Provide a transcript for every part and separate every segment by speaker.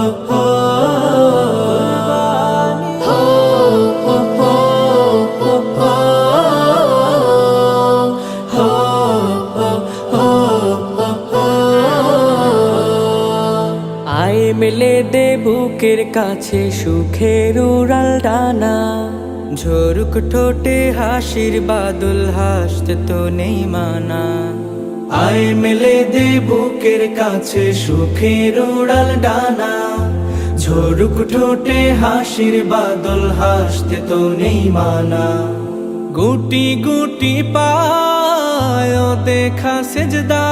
Speaker 1: আয় মেলে দে বুকের কাছে সুখের উড়াল ডানা ঝোরুক ঠোঁটে হাসির বাদল, হাসতে তো নেই মানা।
Speaker 2: আয় মেলে দে বুকের কাছে সুখের উড়াল ডানা। ঝরুক ঠোঁটে হাসির বাদল, হাসতে তো নেই মানা।
Speaker 1: গুটি গুটি পায় দেখা সেজদা।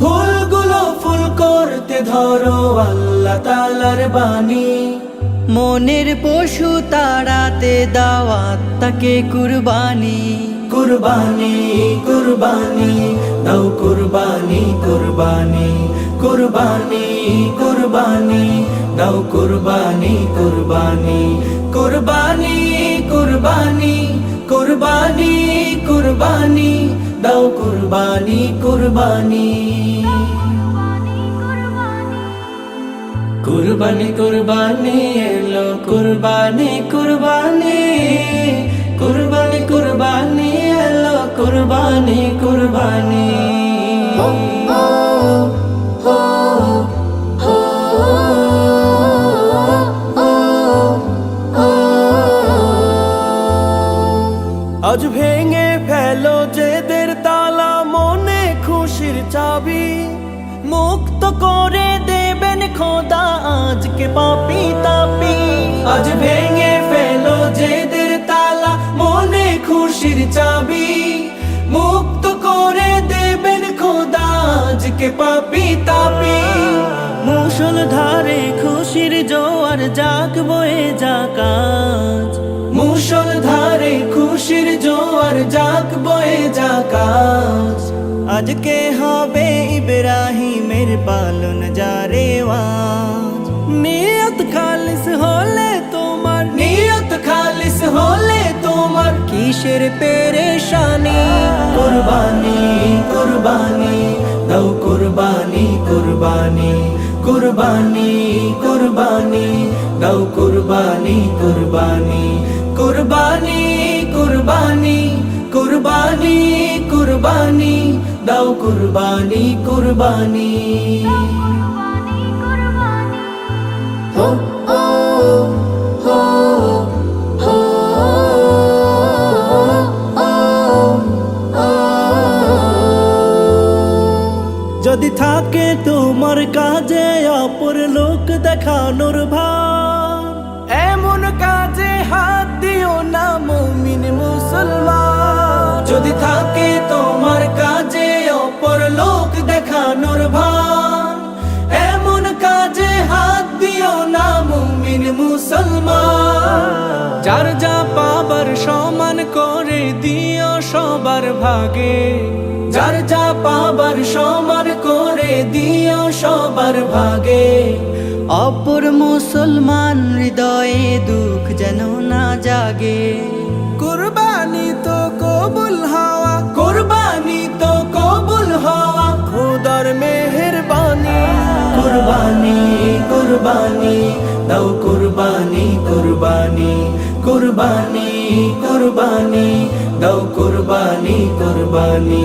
Speaker 2: ভুলগুলো ফুল করতে ধরো আল্লাহ তালার বাণী।
Speaker 1: মনের পশু তাড়াতে দাওয়াত তাকে কুরবানি।
Speaker 2: কুরবানি কুরবানি দাও কুরবানি কুরবানি কুরবানি কুরবানি দাও কুরবানি কুরবানি কুরবানি কুরবানি কুরবানি কুরবানি দাও কুরবানি কুরবানি কুরবানি কুরবানি এলো কুরবানি কুরবানি কুরবানি কুরবানি কুরবানি। আজ ভেঙে ফেলো যেদের তালা, মনে খুশির চাবি। মুক্ত করে দেবেন খোদা আজকে পাপি তাপি। আজ ভেঙে আজকে পাপি তাপি।
Speaker 1: মুসল ধারে খুশির জোয়ার জাগ বয়ে জাকাজ
Speaker 2: মুসল ধারে খুশির জোয়ার জাগ বয়ে জাকাজ
Speaker 1: আজকে হবে ইব্রাহিমের পালন যারে ওয়াজ। নিয়ত খালিস হলে কিসের পেরেশানি।
Speaker 2: কুরবানি কুরবানি দাও কুরবানি কুরবানি কুরবানি কুরবানি দাও কুরবানি কুরবানি কুরবানি কুরবানি কুরবানি কুরবানি। দাও কুরবানি কুরবানি। হো
Speaker 1: থাকে তোমার কাজে অপর লোক দেখানোর ভাব এমন কাজে হাত দিও না মুমিন মুসলমান।
Speaker 2: যদি থাকে তোমার কাজে অপর লোক দেখানোর ভান এমন কাজে হাত দিও না মুমিন মুসলমান।
Speaker 1: যার যা পাবার সমান করে দিও সবার ভাগে।
Speaker 2: যার যা পাবার সমান করে দিও সবার ভাগে।
Speaker 1: অপর মুসলমান হৃদয়ে দুঃখ যেন না জাগে। কুরবানি তো কবুল হওয়া।
Speaker 2: কুরবানি তো কবুল হওয়া।
Speaker 1: খোদার মেহেরবানি।
Speaker 2: কুরবানি কুরবানি দাও কুরবানি কুরবানি। কুরবানি কুরবানি দাও কুরবানি কুরবানি।